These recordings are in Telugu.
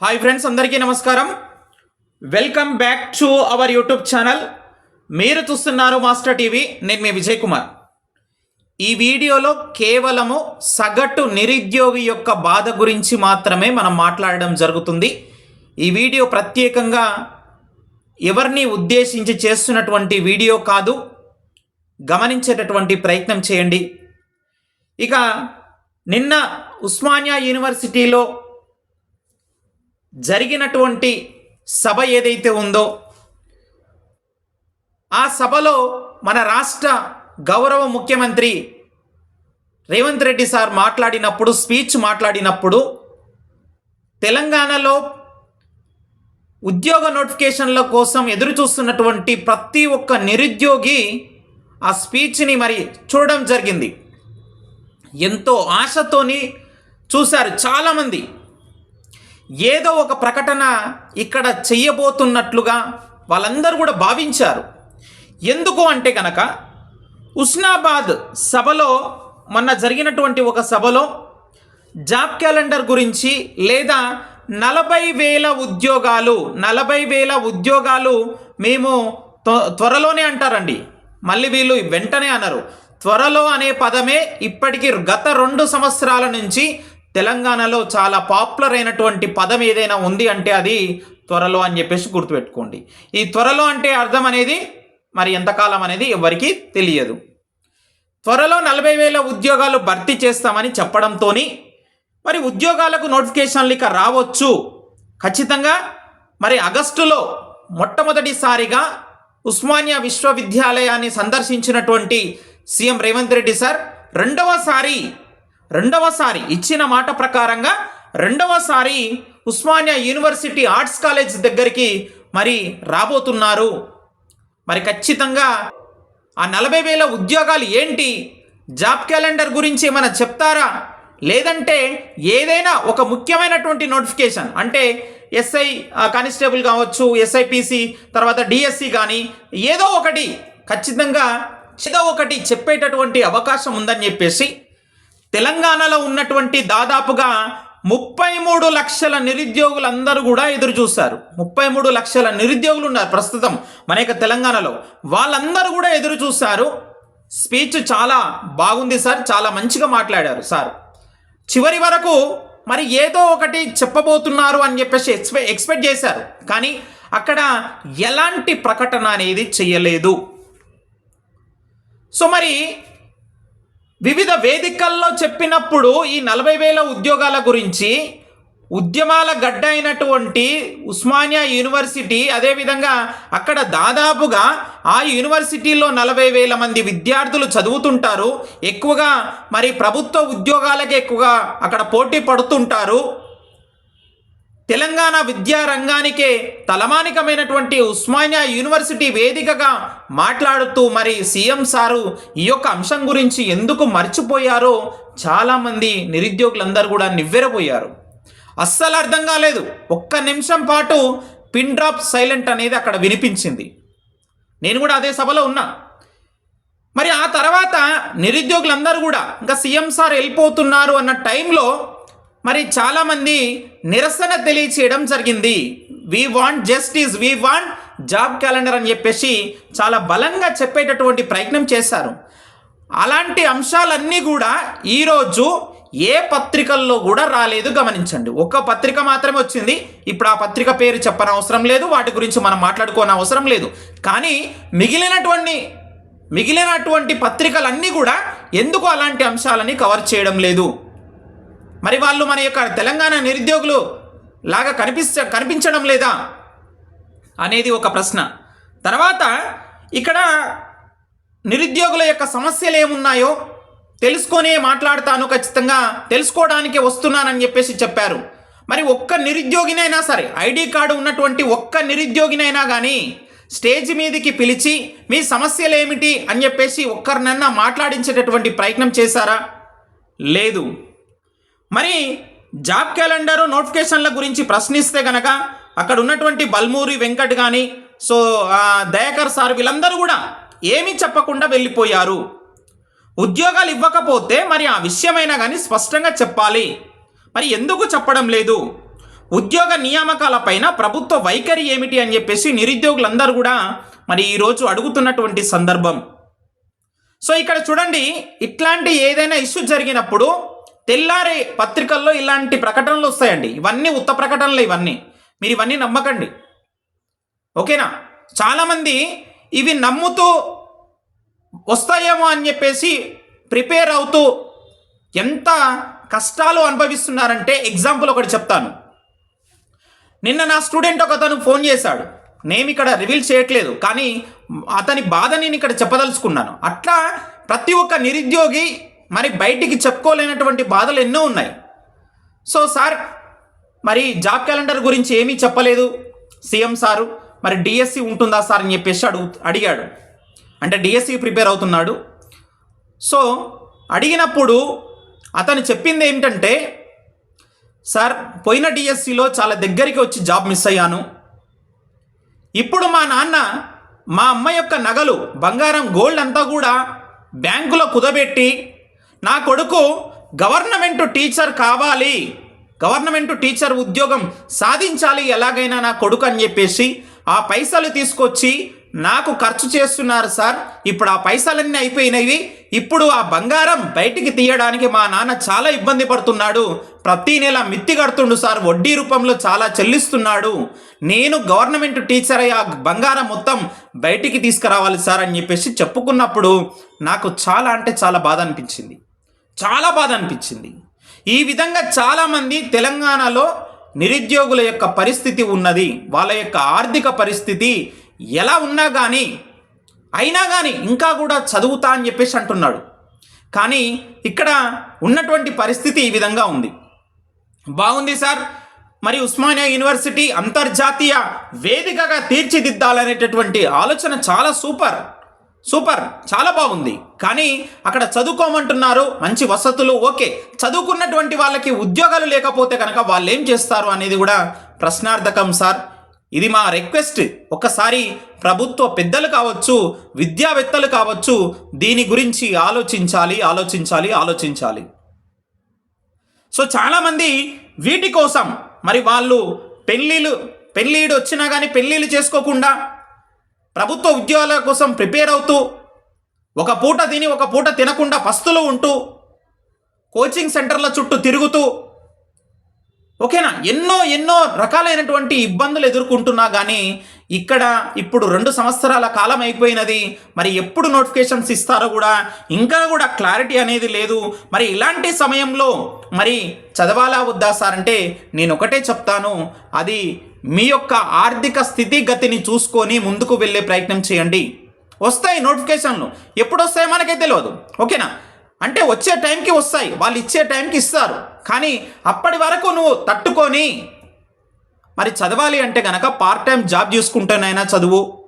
హాయ్ ఫ్రెండ్స్ అందరికీ నమస్కారం. Welcome back to our YouTube channel మీరు చూస్తున్నారు మాస్టర్ టీవీ నేను మీ విజయ్ కుమార్ ఈ వీడియోలో కేవలము సగటు నిరుద్యోగి యొక్క బాధ గురించి మాత్రమే మనం మాట్లాడడం జరుగుతుంది. ఈ వీడియో ప్రత్యేకంగా ఎవరిని ఉద్దేశించి చేస్తున్నటువంటి వీడియో కాదు గమనించేటటువంటి ప్రయత్నం చేయండి. ఇక నిన్న ఉస్మానియా యూనివర్సిటీలో జరిగినటువంటి సభ ఏదైతే ఉందో ఆ సభలో మన రాష్ట్ర గౌరవ ముఖ్యమంత్రి రేవంత్ రెడ్డి సార్ మాట్లాడినప్పుడు స్పీచ్ మాట్లాడినప్పుడు తెలంగాణలో ఉద్యోగ నోటిఫికేషన్ల కోసం ఎదురు చూస్తున్నటువంటి ప్రతి ఒక్క నిరుద్యోగి ఆ స్పీచ్ని మరి చూడడం జరిగింది. ఎంతో ఆశతోని చూశారు చాలామంది. ఏదో ఒక ప్రకటన ఇక్కడ చెయ్యబోతున్నట్లుగా వాళ్ళందరూ కూడా భావించారు. ఎందుకు అంటే కనుక ఉస్నాబాద్ సభలో మొన్న జరిగినటువంటి ఒక సభలో జాబ్ క్యాలెండర్ గురించి లేదా నలభై వేల ఉద్యోగాలు నలభై వేల ఉద్యోగాలు మేము త్వ- త్వరలోనే అంటారండి. మళ్ళీ వీళ్ళు వెంటనే అనరు. త్వరలో అనే పదమే ఇప్పటికీ గత రెండు సంవత్సరాల నుంచి తెలంగాణలో చాలా పాపులర్ అయినటువంటి పదం ఏదైనా ఉంది అంటే అది త్వరలో అని చెప్పేసి గుర్తుపెట్టుకోండి. ఈ త్వరలో అంటే అర్థం అనేది మరి ఎంతకాలం అనేది ఎవరికీ తెలియదు. త్వరలో నలభై వేల ఉద్యోగాలు భర్తీ చేస్తామని చెప్పడంతో మరి ఉద్యోగాలకు నోటిఫికేషన్లు ఇక రావచ్చు. ఖచ్చితంగా మరి ఆగస్టులో మొట్టమొదటిసారిగా ఉస్మానియా విశ్వవిద్యాలయాన్ని సందర్శించినటువంటి సీఎం రేవంత్ రెడ్డి సార్ రెండవసారి రెండవసారి ఇచ్చిన మాట ప్రకారంగా రెండవసారి ఉస్మానియా యూనివర్సిటీ ఆర్ట్స్ కాలేజ్ దగ్గరికి మరి రాబోతున్నారు. మరి ఖచ్చితంగా ఆ నలభై వేల ఉద్యోగాలు ఏంటి? జాబ్ క్యాలెండర్ గురించి ఏమైనా చెప్తారా? లేదంటే ఏదైనా ఒక ముఖ్యమైనటువంటి నోటిఫికేషన్ అంటే ఎస్ఐ కానిస్టేబుల్ కావచ్చు ఎస్ఐపిసి తర్వాత డిఎస్సి కానీ ఏదో ఒకటి ఖచ్చితంగా ఏదో ఒకటి చెప్పేటటువంటి అవకాశం ఉందని చెప్పేసి తెలంగాణలో ఉన్నటువంటి దాదాపుగా ముప్పై మూడు లక్షల నిరుద్యోగులందరూ కూడా ఎదురు చూస్తారు ముప్పై మూడు లక్షల నిరుద్యోగులు ఉన్నారు ప్రస్తుతం మన యొక్క తెలంగాణలో. వాళ్ళందరూ కూడా ఎదురు చూస్తారు స్పీచ్ చాలా బాగుంది సార్ చాలా మంచిగా మాట్లాడారు సార్. చివరి వరకు మరి ఏదో ఒకటి చెప్పబోతున్నారు అని చెప్పేసి ఎక్స్పె ఎక్స్పెక్ట్ చేశారు. కానీ అక్కడ ఎలాంటి ప్రకటన అనేది చేయలేదు. సో మరి వివిధ వేదికల్లో చెప్పినప్పుడు ఈ నలభై వేల ఉద్యోగాల గురించి ఉద్యమాల గడ్డ అయినటువంటి ఉస్మానియా యూనివర్సిటీ అదేవిధంగా అక్కడ దాదాపుగా ఆ యూనివర్సిటీలో నలభై వేల మంది విద్యార్థులు చదువుతుంటారు. ఎక్కువగా మరి ప్రభుత్వ ఉద్యోగాలకి ఎక్కువగా అక్కడ పోటీ పడుతుంటారు. తెలంగాణ విద్యా రంగానికే తలమానికమైనటువంటి ఉస్మానియా యూనివర్సిటీ వేదికగా మాట్లాడుతూ మరి సీఎం సారు ఈ యొక్క అంశం గురించి ఎందుకు మర్చిపోయారో చాలామంది నిరుద్యోగులందరూ కూడా నివ్వెరపోయారు అస్సలు అర్థం కాలేదు. ఒక్క నిమిషం పాటు పిన్ డ్రాప్ సైలెంట్ అనేది అక్కడ వినిపించింది. నేను కూడా అదే సభలో ఉన్నా. మరి ఆ తర్వాత నిరుద్యోగులందరూ కూడా ఇంకా సీఎం సార్ వెళ్ళిపోతున్నారు అన్న టైంలో మరి చాలామంది నిరసన తెలియచేయడం జరిగింది. We want justice we want job calendar అని చెప్పేసి చాలా బలంగా చెప్పేటటువంటి ప్రయత్నం చేశారు. అలాంటి అంశాలన్నీ కూడా ఈరోజు ఏ పత్రికల్లో కూడా రాలేదు గమనించండి. ఒక్క పత్రిక మాత్రమే వచ్చింది. ఇప్పుడు ఆ పత్రిక పేరు చెప్పని అవసరం లేదు వాటి గురించి మనం మాట్లాడుకోని అవసరం లేదు. కానీ మిగిలినటువంటి మిగిలినటువంటి పత్రికలన్నీ కూడా ఎందుకు అలాంటి అంశాలని కవర్ చేయడం లేదు? మరి వాళ్ళు మన యొక్క తెలంగాణ నిరుద్యోగులు లాగా కనిపిస్త కనిపించడం లేదా అనేది ఒక ప్రశ్న. తర్వాత ఇక్కడ నిరుద్యోగుల యొక్క సమస్యలు ఏమున్నాయో తెలుసుకొనే మాట్లాడతాను ఖచ్చితంగా తెలుసుకోవడానికి వస్తున్నానని చెప్పేసి చెప్పారు. మరి ఒక్క నిరుద్యోగినైనా సరే ఐడి కార్డు ఉన్నటువంటి ఒక్క నిరుద్యోగినైనా కానీ స్టేజ్ మీదకి పిలిచి మీ సమస్యలు ఏమిటి అని చెప్పేసి ఒక్కరినన్నా మాట్లాడించేటటువంటి ప్రయత్నం చేశారా? లేదు. మరి జాబ్ క్యాలెండరు నోటిఫికేషన్ల గురించి ప్రశ్నిస్తే గనక అక్కడ ఉన్నటువంటి బల్మూరి వెంకట్ కానీ సో దయాకర్ సార్ వీళ్ళందరూ కూడా ఏమీ చెప్పకుండా వెళ్ళిపోయారు. ఉద్యోగాలు ఇవ్వకపోతే మరి ఆ విషయమైనా కానీ స్పష్టంగా చెప్పాలి. మరి ఎందుకు చెప్పడం లేదు? ఉద్యోగ నియామకాలపైన ప్రభుత్వ వైఖరి ఏమిటి అని చెప్పేసి నిరుద్యోగులందరూ కూడా మరి ఈరోజు అడుగుతున్నటువంటి సందర్భం. సో ఇక్కడ చూడండి ఇట్లాంటి ఏదైనా ఇష్యూ జరిగినప్పుడు తెల్లారి పత్రికల్లో ఇలాంటి ప్రకటనలు వస్తాయండి. ఇవన్నీ ఉత్త ప్రకటనలు ఇవన్నీ. మీరు ఇవన్నీ నమ్మకండి. ఓకేనా? చాలామంది ఇవి నమ్ముతూ వస్తాయేమో అని చెప్పేసి ప్రిపేర్ అవుతూ ఎంత కష్టాలు అనుభవిస్తున్నారంటే ఎగ్జాంపుల్ ఒకటి చెప్తాను. నిన్న నా స్టూడెంట్ ఒక అతను ఫోన్ చేశాడు. నేను ఇక్కడ రివీల్ చేయట్లేదు. కానీ అతని బాధ నేను ఇక్కడ చెప్పదలుచుకున్నాను. అట్లా ప్రతి ఒక్క నిరుద్యోగి మరి బయటికి చెప్పుకోలేనటువంటి బాధలు ఎన్నో ఉన్నాయి. సో సార్ మరి జాబ్ క్యాలెండర్ గురించి ఏమీ చెప్పలేదు. సీఎం సారు మరి డిఎస్సి ఉంటుందా సార్ అని చెప్పేసి అడుగు అడిగాడు. అంటే డిఎస్సి ప్రిపేర్ అవుతున్నాడు. సో అడిగినప్పుడు అతను చెప్పింది ఏమిటంటే సార్ పోయిన డిఎస్సిలో చాలా దగ్గరికి వచ్చి జాబ్ మిస్ అయ్యాను. ఇప్పుడు మా నాన్న మా అమ్మ యొక్క నగలు బంగారం గోల్డ్ అంతా కూడా బ్యాంకులో కుదబెట్టి నా కొడుకు గవర్నమెంట్ టీచర్ కావాలి. గవర్నమెంట్ టీచర్ ఉద్యోగం సాధించాలి ఎలాగైనా నా కొడుకు అని చెప్పేసి ఆ పైసలు తీసుకొచ్చి నాకు ఖర్చు చేస్తున్నారు సార్. ఇప్పుడు ఆ పైసలన్నీ అయిపోయినవి. ఇప్పుడు ఆ బంగారం బయటికి తీయడానికి మా నాన్న చాలా ఇబ్బంది పడుతున్నాడు. ప్రతి నెల మిత్తి కడుతుండు సార్. వడ్డీ రూపంలో చాలా చెల్లిస్తున్నాడు. నేను గవర్నమెంట్ టీచర్ అయ్యి ఆ బంగారం మొత్తం బయటికి తీసుకురావాలి సార్ అని చెప్పేసి చెప్పుకున్నప్పుడు నాకు చాలా అంటే చాలా బాధ అనిపించింది. చాలా బాధ అనిపించింది. ఈ విధంగా చాలామంది తెలంగాణలో నిరుద్యోగుల యొక్క పరిస్థితి ఉన్నది వాళ్ళ యొక్క ఆర్థిక పరిస్థితి ఎలా ఉన్నా కానీ అయినా కానీ ఇంకా కూడా చదువుతా అని చెప్పేసి అంటున్నాడు. కానీ ఇక్కడ ఉన్నటువంటి పరిస్థితి ఈ విధంగా ఉంది. బాగుంది సార్. మరి ఉస్మానియా యూనివర్సిటీ అంతర్జాతీయ వేదికగా తీర్చిదిద్దాలనేటటువంటి ఆలోచన చాలా సూపర్. సూపర్ చాలా బాగుంది. కానీ అక్కడ చదువుకోమంటున్నారు మంచి వసతులు ఓకే. చదువుకున్నటువంటి వాళ్ళకి ఉద్యోగాలు లేకపోతే కనుక వాళ్ళు ఏం చేస్తారు అనేది కూడా ప్రశ్నార్థకం సార్. ఇది మా రిక్వెస్ట్. ఒకసారి ప్రభుత్వ పెద్దలు కావచ్చు విద్యావేత్తలు కావచ్చు దీని గురించి ఆలోచించాలి ఆలోచించాలి ఆలోచించాలి. సో చాలామంది వీటి కోసం మరి వాళ్ళు పెళ్ళిళ్ళు పెళ్ళిడు వచ్చినా కానీ పెళ్ళిళ్ళు చేసుకోకుండా ప్రభుత్వ ఉద్యోగాల కోసం ప్రిపేర్ అవుతూ ఒక పూట తిని ఒక పూట తినకుండా పస్తులు ఉంటూ కోచింగ్ సెంటర్ల చుట్టూ తిరుగుతూ ఓకేనా? ఎన్నో ఎన్నో రకాలైనటువంటి ఇబ్బందులు ఎదుర్కొంటున్నా కానీ ఇక్కడ ఇప్పుడు రెండు సంవత్సరాల కాలం అయిపోయినది. మరి ఎప్పుడు నోటిఫికేషన్స్ ఇస్తారో కూడా ఇంకా కూడా క్లారిటీ అనేది లేదు. మరి ఇలాంటి సమయంలో మరి చదవాలా వద్దా సార్? అంటే నేను ఒకటే చెప్తాను. అది మీ యొక్క ఆర్థిక స్థితిగతిని చూసుకొని ముందుకు వెళ్ళే ప్రయత్నం చేయండి. వస్తాయి నోటిఫికేషన్లు. ఎప్పుడు వస్తాయో మనకే తెలియదు ఓకేనా? అంటే వచ్చే టైంకి వస్తాయి. వాళ్ళు ఇచ్చే టైంకి ఇస్తారు. కానీ అప్పటి వరకు నువ్వు తట్టుకొని మరి చదవాలి అంటే కనుక పార్ట్ టైం జాబ్ చూసుకుంటేనైనా చదువు.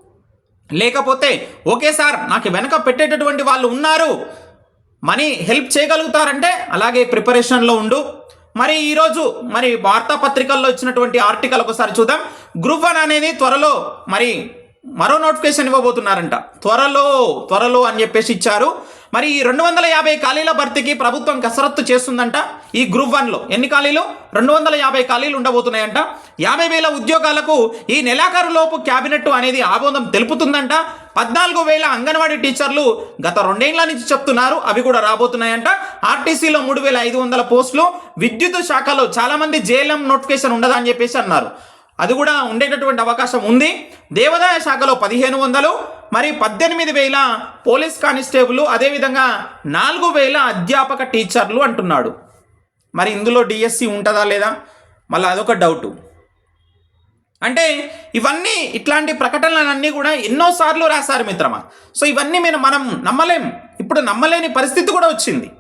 లేకపోతే ఓకే సార్ నాకు వెనక పెట్టేటటువంటి వాళ్ళు ఉన్నారు. మనీ హెల్ప్ చేయగలుగుతారంటే అలాగే ప్రిపరేషన్లో ఉండు. మరి ఈరోజు మరి వార్తాపత్రికల్లో ఇచ్చినటువంటి ఆర్టికల్ ఒకసారి చూద్దాం. గ్రూప్ వన్ అనేది త్వరలో మరి మరో నోటిఫికేషన్ ఇవ్వబోతున్నారంట. త్వరలో త్వరలో అని చెప్పేసి ఇచ్చారు. మరి ఈ రెండు వందల యాభై ఖాళీల భర్తీకి ప్రభుత్వం కసరత్తు చేస్తుందంట ఈ గ్రూప్ వన్లో. ఎన్ని ఖాళీలు? రెండు వందల యాభై ఖాళీలు ఉండబోతున్నాయంట. యాభై వేల ఉద్యోగాలకు ఈ నెలాఖరులోపు క్యాబినెట్ అనేది ఆమోదం తెలుపుతుందంట. పద్నాలుగు వేల అంగన్వాడీ టీచర్లు గత రెండేళ్ళ నుంచి చెప్తున్నారు. అవి కూడా రాబోతున్నాయంట. ఆర్టీసీలో మూడు వేల ఐదు వందల పోస్టులు. విద్యుత్ శాఖలో చాలామంది జేఎల్ఎం నోటిఫికేషన్ ఉండదని చెప్పేసి అన్నారు. అది కూడా ఉండేటటువంటి అవకాశం ఉంది. దేవాదాయ శాఖలో పదిహేను వందలు మరి పద్దెనిమిది వేల పోలీస్ కానిస్టేబుల్ అదేవిధంగా నాలుగు వేల అధ్యాపక టీచర్లు అంటున్నాడు. మరి ఇందులో డిఎస్సి ఉంటుందా లేదా? మళ్ళీ అదొక డౌటు. అంటే ఇవన్నీ ఇట్లాంటి ప్రకటనలన్నీ కూడా ఎన్నోసార్లు రాశారు మిత్రమా? సో ఇవన్నీ మీరు మనం నమ్మలేం. ఇప్పుడు నమ్మలేని పరిస్థితి కూడా వచ్చింది.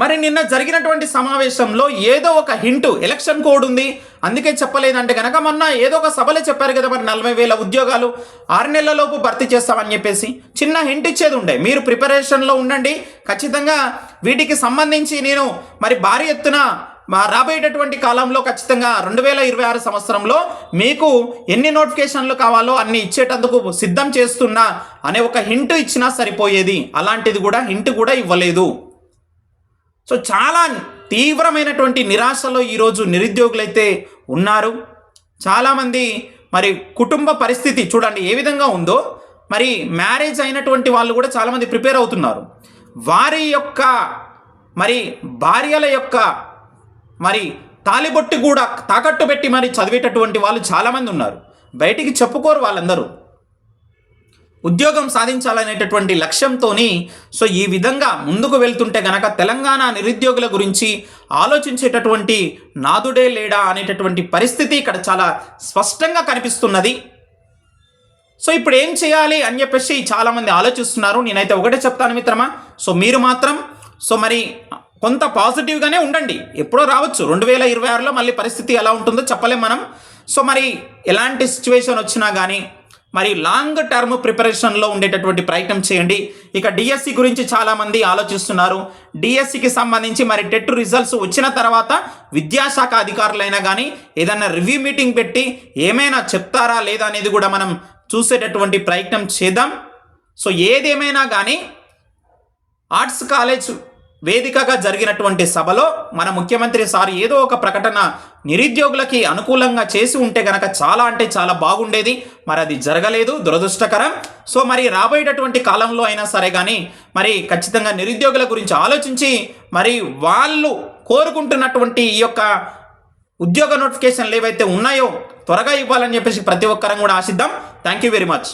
మరి నిన్న జరిగినటువంటి సమావేశంలో ఏదో ఒక హింటు ఎలక్షన్ కోడ్ ఉంది. అందుకే చెప్పలేదంటే కనుక మొన్న ఏదో ఒక సభలో చెప్పారు కదా మరి నలభై వేల ఉద్యోగాలు ఆరు నెలలలోపు భర్తీ చేస్తామని చెప్పేసి. చిన్న హింట్ ఇచ్చేది ఉండే. మీరు ప్రిపరేషన్లో ఉండండి. ఖచ్చితంగా వీటికి సంబంధించి నేను మరి భారీ ఎత్తున మా రాబోయేటటువంటి కాలంలో ఖచ్చితంగా రెండు వేల ఇరవై ఆరు సంవత్సరంలో మీకు ఎన్ని నోటిఫికేషన్లు కావాలో అన్ని ఇచ్చేటందుకు సిద్ధం చేస్తున్నా అనే ఒక హింట్ ఇచ్చినా సరిపోయేది. అలాంటిది కూడా హింట్ కూడా ఇవ్వలేదు. సో చాలా తీవ్రమైనటువంటి నిరాశలో ఈరోజు నిరుద్యోగులైతే ఉన్నారు. చాలామంది మరి కుటుంబ పరిస్థితి చూడండి ఏ విధంగా ఉందో మరి మ్యారేజ్ అయినటువంటి వాళ్ళు కూడా చాలామంది ప్రిపేర్ అవుతున్నారు. వారి యొక్క మరి భార్యల యొక్క మరి తాలిబొట్టి కూడా తాకట్టు పెట్టి మరి చదివేటటువంటి వాళ్ళు చాలామంది ఉన్నారు. బయటికి చెప్పుకోరు వాళ్ళందరూ. ఉద్యోగం సాధించాలనేటటువంటి లక్ష్యంతోని సో ఈ విధంగా ముందుకు వెళ్తుంటే గనక తెలంగాణ నిరుద్యోగుల గురించి ఆలోచించేటటువంటి నాదుడే లేడా అనేటటువంటి పరిస్థితి ఇక్కడ చాలా స్పష్టంగా కనిపిస్తున్నది. సో ఇప్పుడు ఏం చేయాలి అని చెప్పేసి చాలామంది ఆలోచిస్తున్నారు. నేనైతే ఒకటే చెప్తాను మిత్రమా సో మీరు మాత్రం సో మరి కొంత పాజిటివ్గానే ఉండండి. ఎప్పుడో రావచ్చు రెండు వేల ఇరవై ఆరులో మళ్ళీ పరిస్థితి ఎలా ఉంటుందో చెప్పలేం మనం. సో మరి ఎలాంటి సిచ్యువేషన్ వచ్చినా కానీ మరి లాంగ్ టర్మ్ ప్రిపరేషన్లో ఉండేటటువంటి ప్రయత్నం చేయండి. ఇక డిఎస్సి గురించి చాలామంది ఆలోచిస్తున్నారు. డిఎస్సికి సంబంధించి మరి టెట్ రిజల్ట్స్ వచ్చిన తర్వాత విద్యాశాఖ అధికారులైనా కానీ ఏదైనా రివ్యూ మీటింగ్ పెట్టి ఏమైనా చెప్తారా లేదా అనేది కూడా మనం చూసేటటువంటి ప్రయత్నం చేద్దాం. సో ఏదేమైనా కానీ ఆర్ట్స్ కాలేజ్ వేదికగా జరిగినటువంటి సభలో మన ముఖ్యమంత్రి సార్ ఏదో ఒక ప్రకటన నిరుద్యోగులకి అనుకూలంగా చేసి ఉంటే గనక చాలా అంటే చాలా బాగుండేది. మరి అది జరగలేదు దురదృష్టకరం. సో మరి రాబోయేటటువంటి కాలంలో అయినా సరే కానీ మరి ఖచ్చితంగా నిరుద్యోగుల గురించి ఆలోచించి మరి వాళ్ళు కోరుకుంటున్నటువంటి ఈ యొక్క ఉద్యోగ నోటిఫికేషన్లు ఏవైతే ఉన్నాయో త్వరగా ఇవ్వాలని చెప్పేసి ప్రతి ఒక్కరం కూడా ఆశిద్దాం. Thank you very much